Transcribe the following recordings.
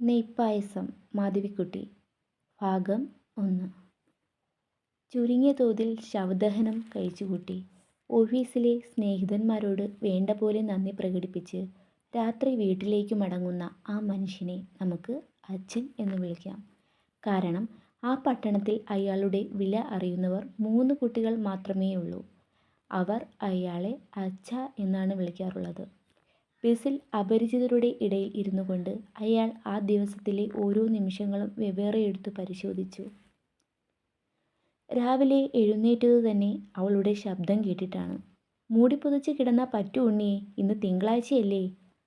നെയ്പ്പായസം മാധവിക്കുട്ടി. ഭാഗം ഒന്ന്. ചുരുങ്ങിയ തോതിൽ ശവദഹനം കഴിച്ചുകൂട്ടി. ഓഫീസിലെ സ്നേഹിതന്മാരോട് വേണ്ട പോലെ നന്ദി പ്രകടിപ്പിച്ച് രാത്രി വീട്ടിലേക്ക് മടങ്ങുന്ന ആ മനുഷ്യനെ നമുക്ക് അച്ഛൻ എന്ന് വിളിക്കാം. കാരണം ആ പട്ടണത്തിൽ അയാളുടെ വില അറിയുന്നവർ മൂന്ന് കുട്ടികൾ മാത്രമേ ഉള്ളൂ അവർ അയാളെ അച്ഛ എന്നാണ് വിളിക്കാറുള്ളത്. ബസിൽ അപരിചിതരുടെ ഇടയിൽ ഇരുന്നു കൊണ്ട് അയാൾ ആ ദിവസത്തിലെ ഓരോ നിമിഷങ്ങളും വെവ്വേറെ എടുത്തു പരിശോധിച്ചു. രാവിലെ എഴുന്നേറ്റത് തന്നെ അവളുടെ ശബ്ദം കേട്ടിട്ടാണ്. മൂടിപ്പുതച്ച് കിടന്ന പറ്റു ഉണ്ണിയെ ഇന്ന് തിങ്കളാഴ്ചയല്ലേ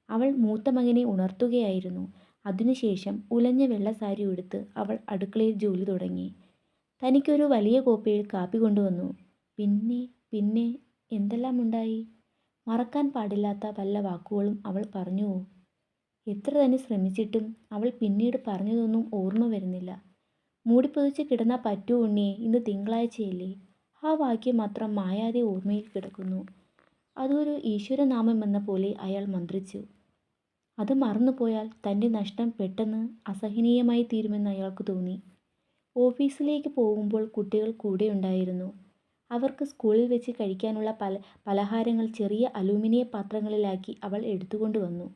അവൾ മൂത്ത മകനെ ഉണർത്തുകയായിരുന്നു. അതിനുശേഷം ഉലഞ്ഞ വെള്ള സാരി ഉടുത്ത് അവൾ അടുക്കളയിൽ ജോലി തുടങ്ങി. തനിക്കൊരു വലിയ കോപ്പയിൽ കാപ്പി കൊണ്ടുവന്നു. പിന്നെ പിന്നെ എന്തെല്ലാം ഉണ്ടായി മറക്കാൻ പാടില്ലാത്ത വല്ല വാക്കുകളും അവൾ പറഞ്ഞു. എത്ര തന്നെ ശ്രമിച്ചിട്ടും അവൾ പിന്നീട് പറഞ്ഞതൊന്നും ഓർമ്മ വരുന്നില്ല. മൂടിപ്പൊതിച്ച് കിടന്ന പറ്റു ഉണ്ണിയെ ഇന്ന് തിങ്കളാഴ്ചയല്ലേ. ആ വാക്യം മാത്രം മായാതെ ഓർമ്മയിൽ കിടക്കുന്നു. അതൊരു ഈശ്വരനാമമെന്ന പോലെ അയാൾ മന്ത്രിച്ചു. അത് മറന്നുപോയാൽ തന്റെ നഷ്ടം പെട്ടെന്ന് അസഹനീയമായി തീരുമെന്ന് അയാൾക്ക് തോന്നി. ഓഫീസിലേക്ക് പോകുമ്പോൾ കുട്ടികൾ കൂടെയുണ്ടായിരുന്നു അവർക്ക് സ്കൂളിൽ വെച്ച് കഴിക്കാനുള്ള പല പലഹാരങ്ങൾ ചെറിയ അലൂമിനിയ പാത്രങ്ങളിലാക്കി അവൾ എടുത്തുകൊണ്ട് വന്നു.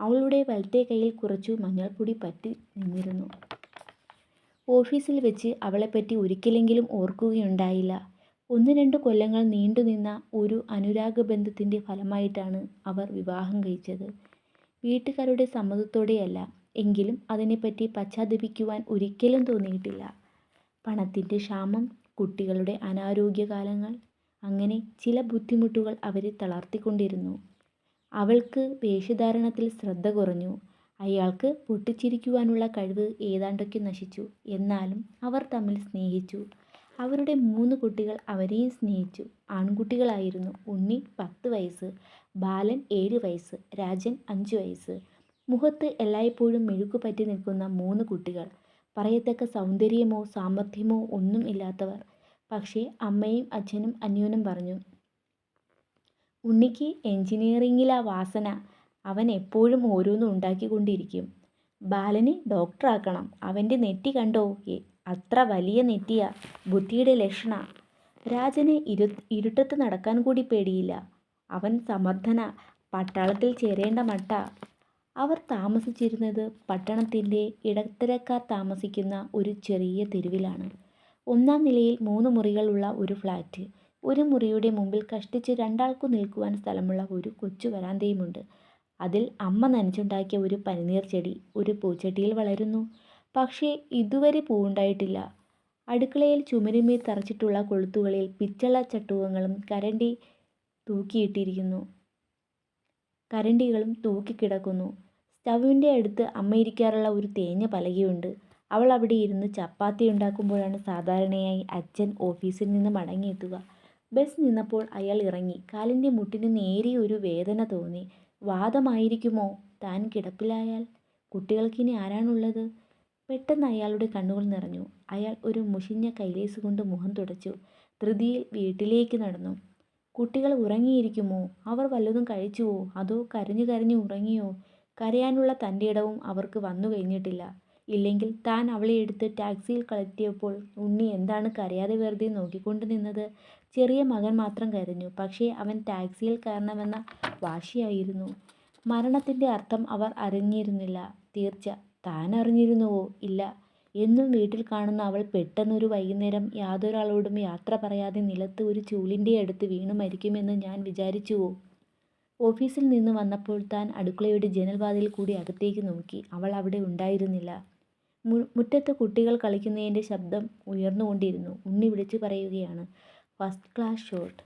അവളുടെ വലത്തെ കയ്യിൽ കുറച്ചു മഞ്ഞൾപ്പൊടി പറ്റി നിന്നിരുന്നു. ഓഫീസിൽ വെച്ച് അവളെപ്പറ്റി ഒരിക്കലെങ്കിലും ഓർക്കുകയുണ്ടായില്ല. ഒന്ന് രണ്ട് കൊല്ലങ്ങൾ നീണ്ടുനിന്ന ഒരു അനുരാഗബന്ധത്തിന്റെ ഫലമായിട്ടാണ് അവർ വിവാഹം കഴിച്ചത്. വീട്ടുകാരുടെ സമ്മതത്തോടെയല്ല എങ്കിലും അതിനെപ്പറ്റി പശ്ചാത്തപിക്കുവാൻ ഒരിക്കലും തോന്നിയിട്ടില്ല. പണത്തിന്റെ ക്ഷാമം കുട്ടികളുടെ അനാരോഗ്യകാലങ്ങൾ. അങ്ങനെ ചില ബുദ്ധിമുട്ടുകൾ അവരെ തളർത്തിക്കൊണ്ടിരുന്നു. അവൾക്ക് വേഷധാരണത്തിൽ ശ്രദ്ധ കുറഞ്ഞു. അയാൾക്ക് പൊട്ടിച്ചിരിക്കുവാനുള്ള കഴിവ് ഏതാണ്ടൊക്കെ നശിച്ചു. എന്നാലും അവർ തമ്മിൽ സ്നേഹിച്ചു. അവരുടെ മൂന്ന് കുട്ടികൾ അവരെയും സ്നേഹിച്ചു. ആൺകുട്ടികളായിരുന്നു ഉണ്ണി പത്ത് വയസ്സ് ബാലൻ ഏഴ് വയസ്സ് രാജൻ അഞ്ച് വയസ്സ്. മുഖത്ത് എല്ലായ്പ്പോഴും മെഴുക്ക് പറ്റി നിൽക്കുന്ന മൂന്ന് കുട്ടികൾ. പറയത്തക്ക സൗന്ദര്യമോ സാമർഥ്യമോ ഒന്നും ഇല്ലാത്തവർ. പക്ഷേ അമ്മയും അച്ഛനും അന്യോന്യം പറഞ്ഞു ഉണ്ണിക്ക് എൻജിനീയറിങ്ങിലാ വാസന. അവൻ എപ്പോഴും ഓരോന്നും ഉണ്ടാക്കിക്കൊണ്ടിരിക്കും. ബാലനെ ഡോക്ടറാക്കണം അവന്റെ നെറ്റി കണ്ടോ? അത്ര വലിയ നെറ്റിയ. ബുദ്ധിയുടെ ലക്ഷണ. രാജന് ഇരു ഇരുട്ടത്ത് നടക്കാൻ കൂടി പേടിയില്ല. അവൻ സമർത്ഥന. പട്ടാളത്തിൽ ചേരേണ്ട മട്ട. അവർ താമസിച്ചിരുന്നത് പട്ടണത്തിന്റെ ഇടത്തരക്കാർ താമസിക്കുന്ന ഒരു ചെറിയ തെരുവിലാണ്. ഒന്നാം നിലയിൽ മൂന്ന് മുറികളുള്ള ഒരു ഫ്ലാറ്റ്. ഒരു മുറിയുടെ മുമ്പിൽ കഷ്ടിച്ച് രണ്ടാൾക്കു നിൽക്കുവാൻ സ്ഥലമുള്ള ഒരു കൊച്ചു വരാന്തയുമുണ്ട്. അതിൽ അമ്മ നനച്ചുണ്ടാക്കിയ ഒരു പനിനീർ ചെടി ഒരു പൂച്ചട്ടിയിൽ വളരുന്നു. പക്ഷേ ഇതുവരെ പൂവുണ്ടായിട്ടില്ല. അടുക്കളയിൽ ചുമരുമേൽ തറച്ചിട്ടുള്ള കൊളുത്തുകളിൽ പിച്ചള ചട്ടുകങ്ങളും കരണ്ടി തൂക്കിയിട്ടിരിക്കുന്നു. കരണ്ടികളും തൂക്കിക്കിടക്കുന്നു. സ്റ്റൗവിന്റെ അടുത്ത് അമ്മ ഇരിക്കാറുള്ള ഒരു തേഞ്ഞ പലകയുണ്ട്. അവൾ അവിടെ ഇരുന്ന് ചപ്പാത്തി ഉണ്ടാക്കുമ്പോഴാണ് സാധാരണയായി അച്ഛൻ ഓഫീസിൽ നിന്ന് മടങ്ങിയെത്തുക. ബസ് നിന്നപ്പോൾ അയാൾ ഇറങ്ങി. കാലിന്റെ മുട്ടിന് നേരിയ ഒരു വേദന തോന്നി. വാദമായിരിക്കുമോ? താൻ കിടപ്പിലായാൽ? കുട്ടികൾക്കിനി ആരാണുള്ളത്? പെട്ടെന്ന് അയാളുടെ കണ്ണുകൾ നിറഞ്ഞു. അയാൾ ഒരു മുഷിഞ്ഞ കൈലേസ് കൊണ്ട് മുഖം തുടച്ചു. ധൃതിയിൽ വീട്ടിലേക്ക് നടന്നു. കുട്ടികൾ ഉറങ്ങിയിരിക്കുമോ? അവർ വല്ലതും കഴിച്ചുവോ? അതോ കരഞ്ഞു കരഞ്ഞു ഉറങ്ങിയോ? കരയാനുള്ള തന്റെ ഇടവും അവർക്ക് വന്നു കഴിഞ്ഞിട്ടില്ല. ഇല്ലെങ്കിൽ താൻ അവളെ എടുത്ത് ടാക്സിയിൽ കളറ്റിയപ്പോൾ ഉണ്ണി എന്താണ് കരയാതെ വെറുതെ നോക്കിക്കൊണ്ട് നിന്നത്? ചെറിയ മകൻ മാത്രം കരഞ്ഞു. പക്ഷേ അവൻ ടാക്സിയിൽ കയറണമെന്ന വാശിയായിരുന്നു. മരണത്തിന്റെ അർത്ഥം അവർ അറിഞ്ഞിരുന്നില്ല. തീർച്ച. താൻ അറിഞ്ഞിരുന്നുവോ? ഇല്ല. എന്നും വീട്ടിൽ കാണുന്ന അവൾ പെട്ടെന്നൊരു വൈകുന്നേരം യാതൊരാളോടും യാത്ര പറയാതെ നിലത്ത് ഒരു ചൂലിന്റെ അടുത്ത് വീണു മരിക്കുമെന്ന് ഞാൻ വിചാരിച്ചുവോ? ഓഫീസിൽ നിന്ന് വന്നപ്പോൾ താൻ അടുക്കളയുടെ ജനൽവാതിൽ കൂടി അകത്തേക്ക് നോക്കി. അവൾ അവിടെ ഉണ്ടായിരുന്നില്ല. മുറ്റത്ത് കുട്ടികൾ കളിക്കുന്നതിന്റെ ശബ്ദം ഉയർന്നുകൊണ്ടിരുന്നു. ഉണ്ണി വിളിച്ചു പറയുകയാണ് ഫസ്റ്റ് ക്ലാസ് ഷോട്ട്